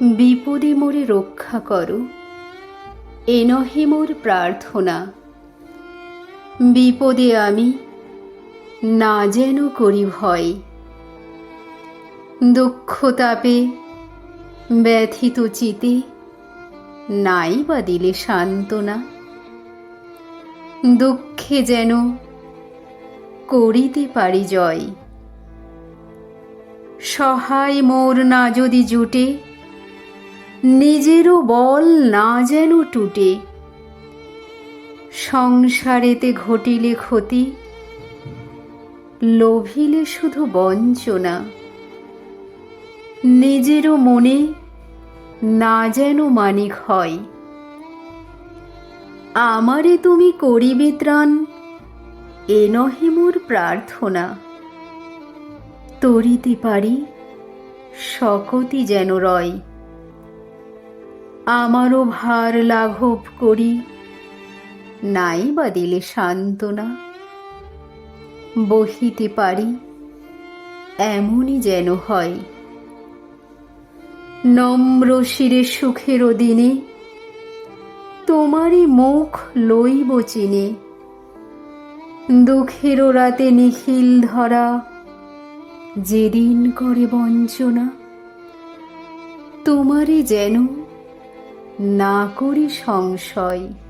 বিপদে মোরে রক্ষা করো। এ নহে মোর প্রার্থনা। বিপদে আমি না যেন করি ভয়। দুঃখ তাপে ব্যথিত চিতে নাই বা দিলে সান্ত্বনা। দুঃখে যেন করিতে পারি জয়। সহায় মোর না যদি জুটে নিজেরও বল না যেন টুটে। সংসারেতে ঘটিলে ক্ষতি, লোভিলে শুধু বঞ্চনা। নিজেরও মনে না যেন মানিক হয়। আমারে তুমি করিবে ত্রাণ, এ নহে মোর প্রার্থনা। তরিতে পারি, শকতি যেন রয়। আমারও ভার লাঘব করি। নাই বা দিলে সান্ত্বনা। বহিতে পারি, এমনই যেন হয়। নম্র শিরে সুখের দিনে, তোমারই মুখ লইব চিনে। দুঃখের রাতে নিখিল ধরা, যেদিন করে বঞ্চনা, তোমারই যেন না করি সংশয়।